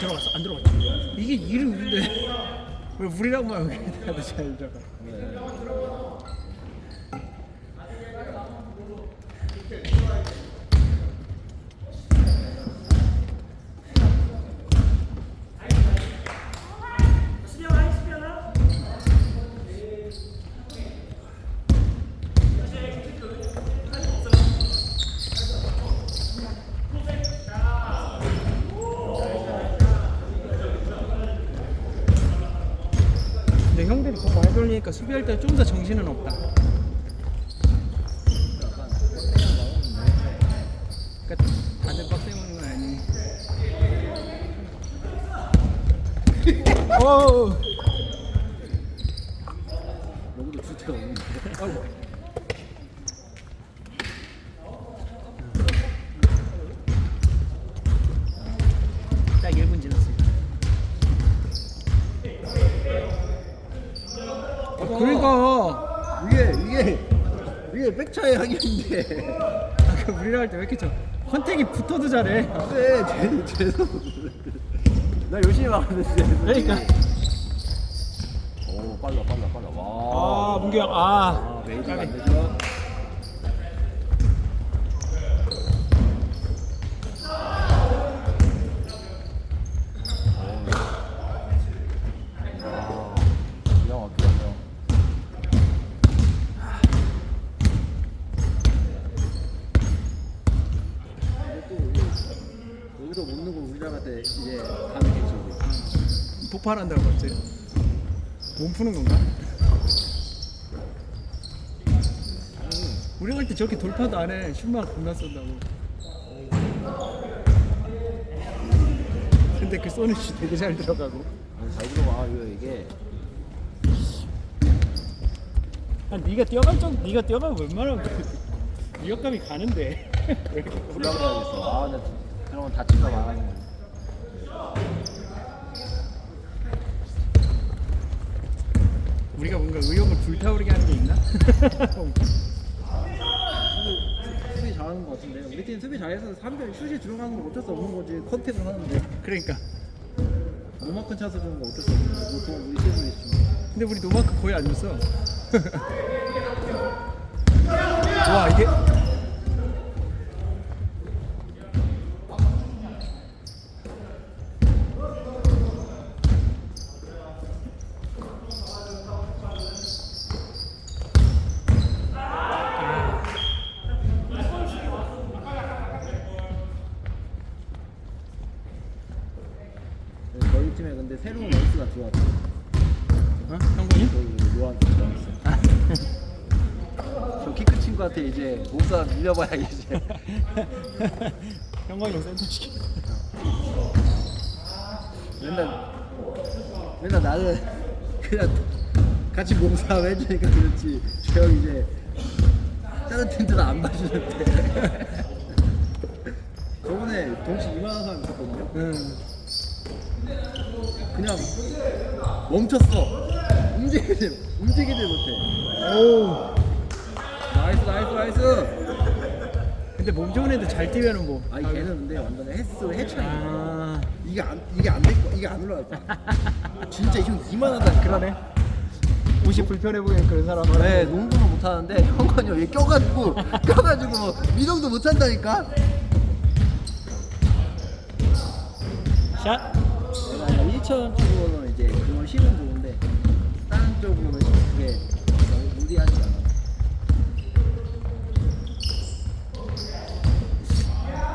들어갔어 안 들어갔어 이게 우리인데. 왜 우리랑만 여기? 다들 잘 들어가 근데 형들이 더 많이 돌리니까 수비할 때 좀 더 정신은 없다. 그러니까 다들 빡세 먹는 건 아니 오 여기도 주체가 없는데. 아이고. 딱 1분 지났어요. 아, 그러니까 이게 이게 이게 백차의 항의인데. 아까 우리랑 할 때 왜 이렇게 저 컨택이 붙어도 잘해. 네, 쟤 쟤도. 나 열심히 막았는데. 그러니까. 오 빨라 빨라 빨라. 와. 아 문규 형, 아. 아 메이저가 안. 되죠. 아, 기가 막히네요. 여기도 못 넣고 우리나라한테 이제 되지. 폭발한다고 봤지. 몸 푸는 건가? 우리 갈 때 저렇게 돌파도 안 해. 슛만 겁나 쏜다고. 근데 그 쏘는 슛 되게 잘 들어가고. 잘 들어가 이거 이게 아, 네가 뛰어갈 정, 네가 뛰어가면 웬만하면 위협감이 가는데. 왜 이렇게 올라가야겠어. 아, 나 그러면 다칠까 봐. 하는 거지. 우리가 뭔가 의욕을 불타오르게 하는 게 있나? 수비 잘하는 것 같은데 우리 팀 수비 잘해서 3점 슛이 들어가는 건 어쩔 수 없는 거지 컨택을 하는데 그러니까. 노마큰 차서 주는 거 어쩔 수 없는 거지 보통 우리 팀은 있지만 근데 우리 노마크 거의 안 줬어. 와 이게 네, 저희 팀에 근데 새로운 에이스가 들어왔어 어? 형군이? 요한 저키 큰 친구한테 이제 몸싸움 밀려봐야 이제 형광이 형 센터 시켜. 맨날 맨날 나는 그냥 같이 몸싸움 해주니까 그렇지 저 형 이제 다른 팀들은 안 봐주는데 저번에 동시 이만한 사람 있었거든요 응. 그냥 멈췄어 움직이지 움직이지 못해 오. 나이스 나이스 나이스 근데 몸 좋은 애들 잘 뛰면은 뭐. 아니 걔는 근데 완전 헬스 해차이 아. 이게 안 이게 안될 거 이게 안 올라갈 거야 진짜 형 이만하다 그러네. 옷이 불편해 보이는 그런 사람은. 네 농구는 못하는데 형건이 여기 껴가지고 껴가지고 뭐 미동도 못한다니까 샷. 1천 쪽으로는 이제 그걸 쉬면 좋은데 다른 쪽으로는 그게 너무 무리하지 않아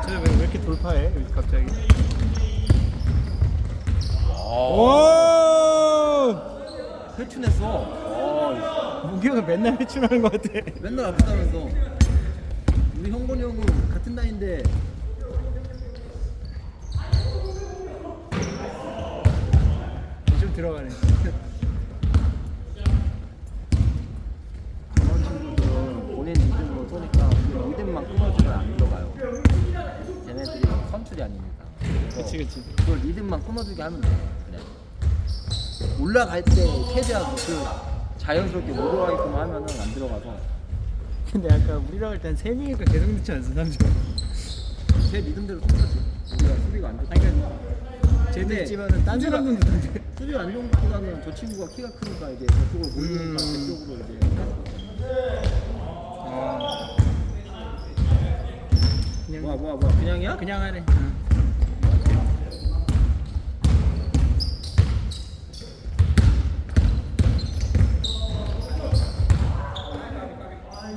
쟤왜 왜 이렇게 돌파해? 갑자기. 오. 회춘했어 어, 문규가 맨날 회춘하는 것 같아. 맨날 아프다면서 우리 형건이 형은 같은 나이인데 들어가네. 그런 친구들은 본인 리듬으로 쏘니까 그 리듬만 끊어주면 안 들어가요 쟤네들이 선출이 그래서 그치 그치. 그걸 리듬만 끊어주게 하면 돼 그냥 올라갈 때 최대한 그 자연스럽게 못 들어가게끔 하면은 안 들어가서 근데 아까 우리랑 할 땐세 명이니까 계속 않았어 3점 제 리듬대로 똑같지. 우리가 수비가 안 좋다. 아니 그러니까 근데 있지만은 딴 수비가- 사람도 넣던데 수비 안 좋은 것보다는 저 친구가 키가 크니까 이제 저쪽으로 몰리니까 음. 그쪽으로 이제 아. 그냥 뭐야 뭐야 뭐야 그냥이야? 그냥 하네 응.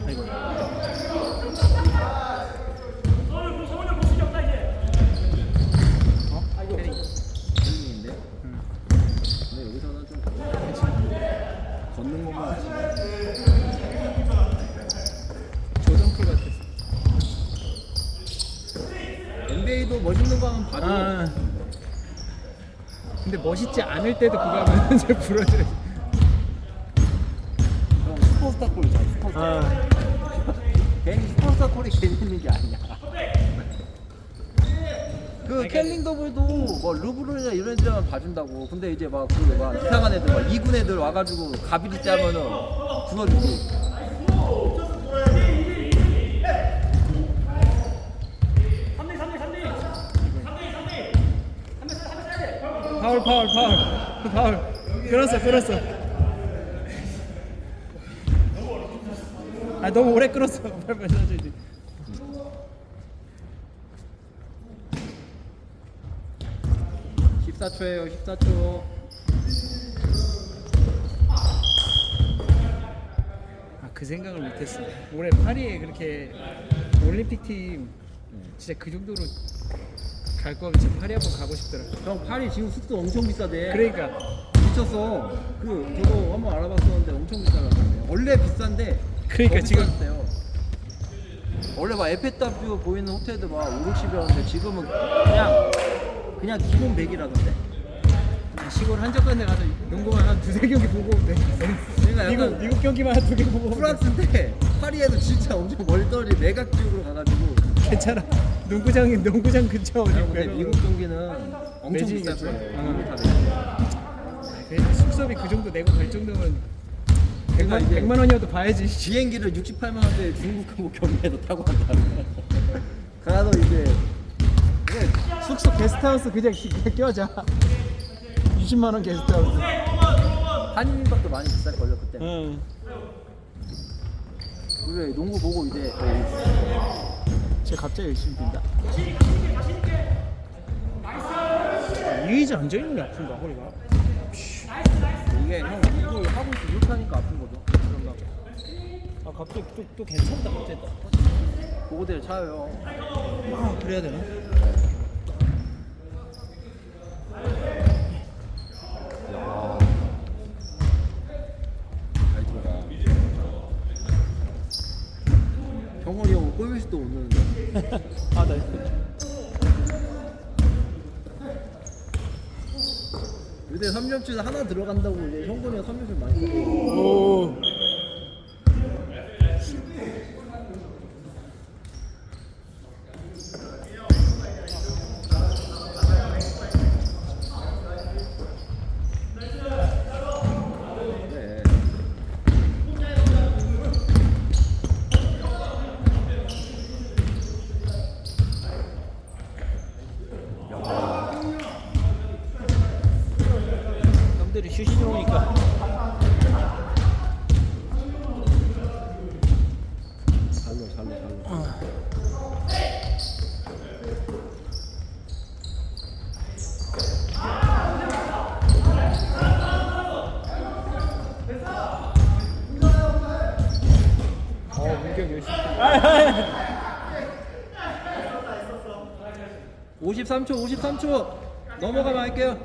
아이고 어? 캐리 힐링인데. 응. 근데 여기서는 좀 걷는 것만 하지. 조던풀 같았어 NBA도 멋있는 거 하면 봐도 아. 근데 멋있지 않을 때도 그거 하면 이제 부러져요. 형 슈퍼스타 콜이잖아 슈퍼스타 아. 괜히 슈퍼스타 콜이 괜히 있는 게 아니야 그 그러니까- 켈링 더블도 뭐 르브론이나 이런 애들만 봐준다고 근데 이제 막그막 이상한 애들 막 2군 애들 와가지고 가비리 때 하면은 불어주지 파울 파울 파울 파울. 끌었어 끌었어. 아 너무 오래 끌었어. 빨리 사줘야지. 십 14초에요 14초 아 그 생각을 못했어. 올해 파리에 그렇게 올림픽 팀 진짜 그 정도로 갈 거면 진짜 파리 한번 가고 싶더라. 형 파리 지금 숙소 엄청 비싸대 그러니까 미쳤어 그 저거 한번 알아봤었는데 엄청 비싸다던데 원래 비싼데 그러니까 더 지금- 비쌌대요. 원래 막 에펠탑뷰 보이는 호텔도 막 5, 60이었는데 지금은 그냥 그냥 기본 100이라던데 시골 한적한데 가서 농구만 한 두세 경기 보고 오면 돼. 그러니까 미국 약간 미국 경기만 한두개 보고 오면 돼. 프랑스인데 파리에도 진짜 엄청 멀더리 매각 지역으로 가가지고 괜찮아. 농구장이 농구장 근처 어디 형, 근데 미국 경기는 엄청 어. 미국 다 그래도 숙소비 그 정도 내고 갈 정도면 100만, 그러니까 이제 100만 원이어도 봐야지. 비행기를 68만 원대 중국하고 경유해서 타고 간다 가서 이제 숙소 게스트하우스 그냥 그냥 껴자. 20만 원 게스트하우스. 한인민박도 많이 비쌀 걸요 그때 응. 그래 농구 보고 이제 쟤 갑자기 열심히 뛴다. 이 의자 앉아 있는 게 아픈가 허리가? 이게 형 이걸 하고 있어 이렇게 하니까 아픈 거죠 그런가 봐. 아 갑자기 또, 또 괜찮다 갑자기 또. 보고대를 차요 아 그래야 되나? 야. 잘 들어가 경원이 형 골밑도 못 넣는데 아나 요새 3점슛 하나 들어간다고 이제 형건이가 3점슛 많이 오. 그래 형들이 슛이 좋으니까. 잘로 잘로 잘로 어 문경 열심히. 53초 53초. 넘어가면 할게요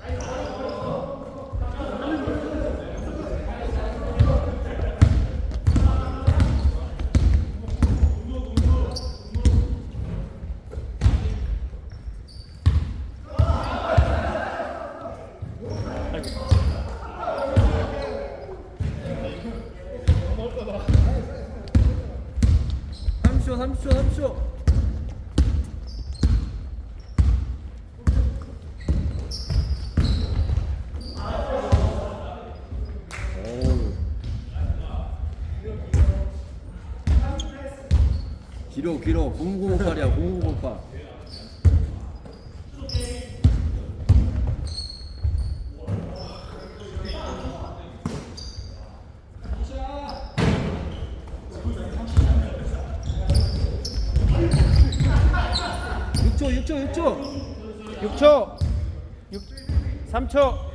아이고. 길어 길어. 0908이야 0908 6초 6초 6초. 6초. 6 3초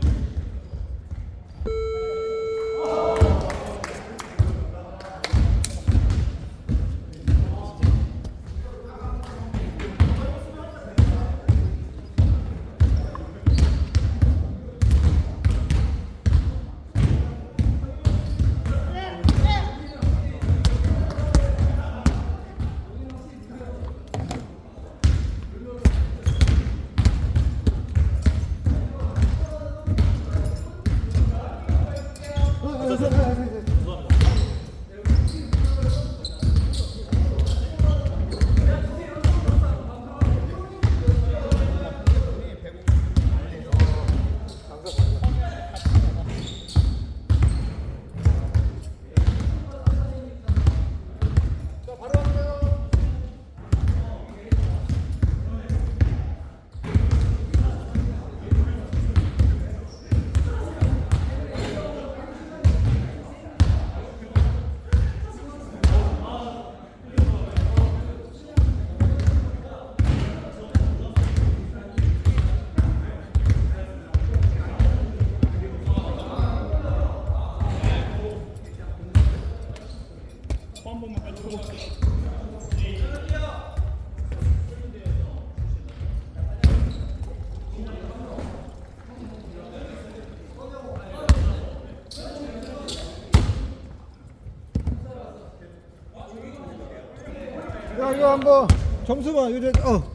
야 이거 한번 점수만 이래 어